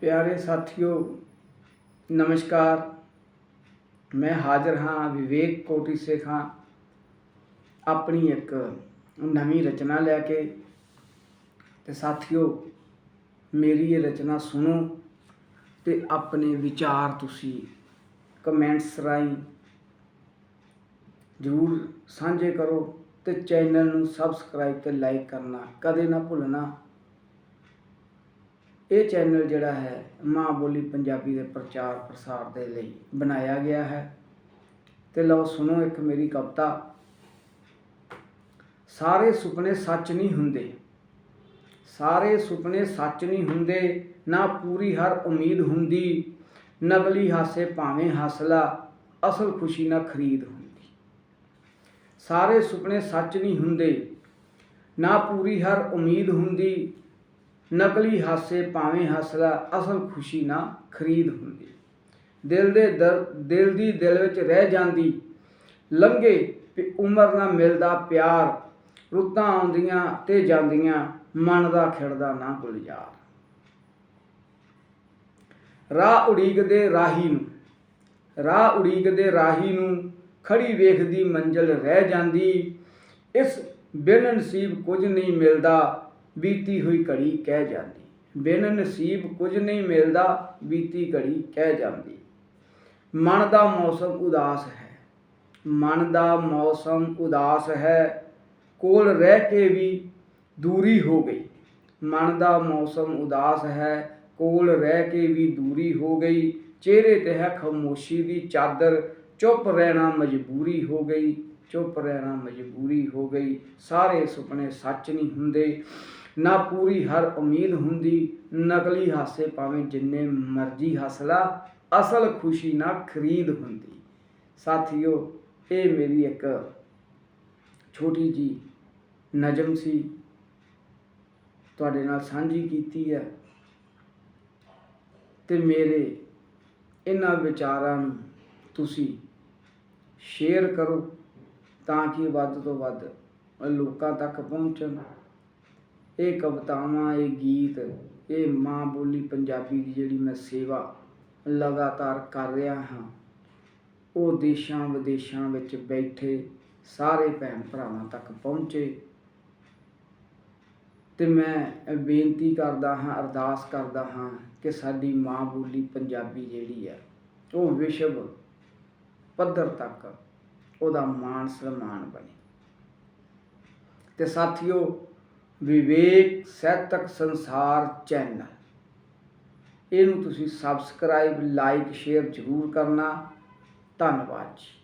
ਪਿਆਰੇ ਸਾਥੀਓ, ਨਮਸਕਾਰ। ਮੈਂ ਹਾਜ਼ਰ ਹਾਂ ਵਿਵੇਕ ਕੋਟੀ ਸੇਖਾਂ, ਆਪਣੀ ਇੱਕ ਨਵੀਂ ਰਚਨਾ ਲੈ ਕੇ। ਤੇ ਸਾਥੀਓ, ਮੇਰੀ ਇਹ ਰਚਨਾ ਸੁਣੋ ਤੇ ਆਪਣੇ ਵਿਚਾਰ ਤੁਸੀਂ ਕਮੈਂਟਸ ਰਾਹੀਂ ਜ਼ਰੂਰ ਸਾਂਝੇ ਕਰੋ ਤੇ ਚੈਨਲ ਨੂੰ ਸਬਸਕ੍ਰਾਈਬ ਤੇ ਲਾਈਕ ਕਰਨਾ ਕਦੇ ਨਾ ਭੁੱਲਣਾ। ਇਹ ਚੈਨਲ ਜਿਹੜਾ ਹੈ, ਮਾਂ ਬੋਲੀ ਪੰਜਾਬੀ ਦੇ ਪ੍ਰਚਾਰ ਪ੍ਰਸਾਰ ਦੇ ਲਈ ਬਣਾਇਆ ਗਿਆ ਹੈ। ਤੇ ਲਓ ਸੁਣੋ ਇੱਕ ਮੇਰੀ ਕਵਿਤਾ। ਸਾਰੇ ਸੁਪਨੇ ਸੱਚ ਨਹੀਂ ਹੁੰਦੇ। ਸਾਰੇ ਸੁਪਨੇ ਸੱਚ ਨਹੀਂ ਹੁੰਦੇ, ਨਾ ਪੂਰੀ ਹਰ ਉਮੀਦ ਹੁੰਦੀ, ਨਕਲੀ ਹਾਸੇ ਭਾਵੇਂ ਹਾਸਲਾ, ਅਸਲ ਖੁਸ਼ੀ ਨਾ ਖਰੀਦ ਹੁੰਦੀ। ਸਾਰੇ ਸੁਪਨੇ ਸੱਚ ਨਹੀਂ ਹੁੰਦੇ, ਨਾ ਪੂਰੀ ਹਰ ਉਮੀਦ ਹੁੰਦੀ ਨਕਲੀ ਹਾਸੇ ਭਾਵੇਂ ਹੱਸਦਾ, ਅਸਲ ਖੁਸ਼ੀ ਨਾ ਖਰੀਦ ਹੁੰਦੀ। ਦਿਲ ਦੇ ਦਰ- ਦਿਲ ਦੀ ਦਿਲ ਵਿੱਚ ਰਹਿ ਜਾਂਦੀ। ਲੰਘੇ ਉਮਰ ਨਾਲ ਮਿਲਦਾ ਪਿਆਰ। ਰੁੱਤਾਂ ਆਉਂਦੀਆਂ ਤੇ ਜਾਂਦੀਆਂ, ਮਨ ਦਾ ਖਿੜਦਾ ਨਾ ਗੁਲਜ਼ਾਰ ਰਾਹ ਉਡੀਕਦੇ ਰਾਹੀ ਨੂੰ, ਰਾਹ ਉਡੀਕਦੇ ਰਾਹੀ ਨੂੰ ਖੜੀ ਵੇਖਦੀ ਮੰਜ਼ਲ ਰਹਿ ਜਾਂਦੀ। ਇਸ ਬਿਨ ਨਸੀਬ ਕੁਝ ਨਹੀਂ ਮਿਲਦਾ। ਬੀਤੀ ਹੋਈ ਘੜੀ ਕਹਿ ਜਾਂਦੀ। ਬਿਨ ਨਸੀਬ ਕੁਝ ਨਹੀਂ ਮਿਲਦਾ, ਬੀਤੀ ਘੜੀ ਕਹਿ ਜਾਂਦੀ। ਮਨ ਦਾ ਮੌਸਮ ਉਦਾਸ ਹੈ। ਮਨ ਦਾ ਮੌਸਮ ਉਦਾਸ ਹੈ। ਕੋਲ ਰਹਿ ਕੇ ਵੀ ਦੂਰੀ ਹੋ ਗਈ। ਮਨ ਦਾ ਮੌਸਮ ਉਦਾਸ ਹੈ। ਕੋਲ ਰਹਿ ਕੇ ਵੀ ਦੂਰੀ ਹੋ ਗਈ। ਚਿਹਰੇ ਤੇ ਹੈ ਖਾਮੋਸ਼ੀ ਦੀ ਚਾਦਰ। ਚੁੱਪ ਰਹਿਣਾ ਮਜਬੂਰੀ ਹੋ ਗਈ। ਚੁੱਪ ਰਹਿਣਾ ਮਜਬੂਰੀ ਹੋ ਗਈ। ਸਾਰੇ ਸੁਪਨੇ ਸੱਚ ਨਹੀਂ ਹੁੰਦੇ। ਨਾ ਪੂਰੀ ਹਰ ਉਮੀਦ ਹੁੰਦੀ, ਨਕਲੀ ਹਾਸੇ ਭਾਵੇਂ ਜਿੰਨੇ ਮਰਜ਼ੀ ਹਸਲਾ ਅਸਲ ਖੁਸ਼ੀ ਨਾ ਖਰੀਦ ਹੁੰਦੀ। ਸਾਥੀਓ, ਇਹ ਮੇਰੀ ਇੱਕ ਛੋਟੀ ਜੀ ਨਜ਼ਮ ਸੀ। ਤੁਹਾਡੇ ਨਾਲ ਸਾਂਝੀ ਕੀਤੀ ਹੈ। ਤੇ ਮੇਰੇ ਇਹਨਾਂ ਵਿਚਾਰਾਂ ਨੂੰ ਤੁਸੀਂ ਸ਼ੇਅਰ ਕਰੋ ਤਾਂ ਕਿ ਵੱਧ ਤੋਂ ਵੱਧ ਲੋਕਾਂ ਤੱਕ ਪਹੁੰਚਣ। ਇਹ ਕਵਿਤਾਵਾਂ, ਇਹ ਗੀਤ, ਇਹ ਮਾਂ ਬੋਲੀ ਪੰਜਾਬੀ ਦੀ ਜਿਹੜੀ ਮੈਂ ਸੇਵਾ ਲਗਾਤਾਰ ਕਰ ਰਿਹਾ ਹਾਂ, ਉਹ ਦੇਸ਼ਾਂ ਵਿਦੇਸ਼ਾਂ ਵਿੱਚ ਬੈਠੇ ਸਾਰੇ ਭੈਣ ਭਰਾਵਾਂ ਤੱਕ ਪਹੁੰਚੇ। ਤੇ ਮੈਂ ਬੇਨਤੀ ਕਰਦਾ ਹਾਂ, ਅਰਦਾਸ ਕਰਦਾ ਹਾਂ ਕਿ ਸਾਡੀ ਮਾਂ ਬੋਲੀ ਪੰਜਾਬੀ ਜਿਹੜੀ ਹੈ, ਉਹ ਵਿਸ਼ਵ ਪੱਧਰ ਤੱਕ ਉਹਦਾ ਮਾਣ ਸਨਮਾਨ ਬਣੇ। ਤੇ ਸਾਥੀਓ ਵਿਵੇਕ ਸਾਹਿਤਕ ਸੰਸਾਰ ਚੈਨਲ। ਇਹਨੂੰ ਤੁਸੀਂ ਸਬਸਕ੍ਰਾਈਬ ਲਾਈਕ ਸ਼ੇਅਰ ਜ਼ਰੂਰ ਕਰਨਾ। ਧੰਨਵਾਦ ਜੀ।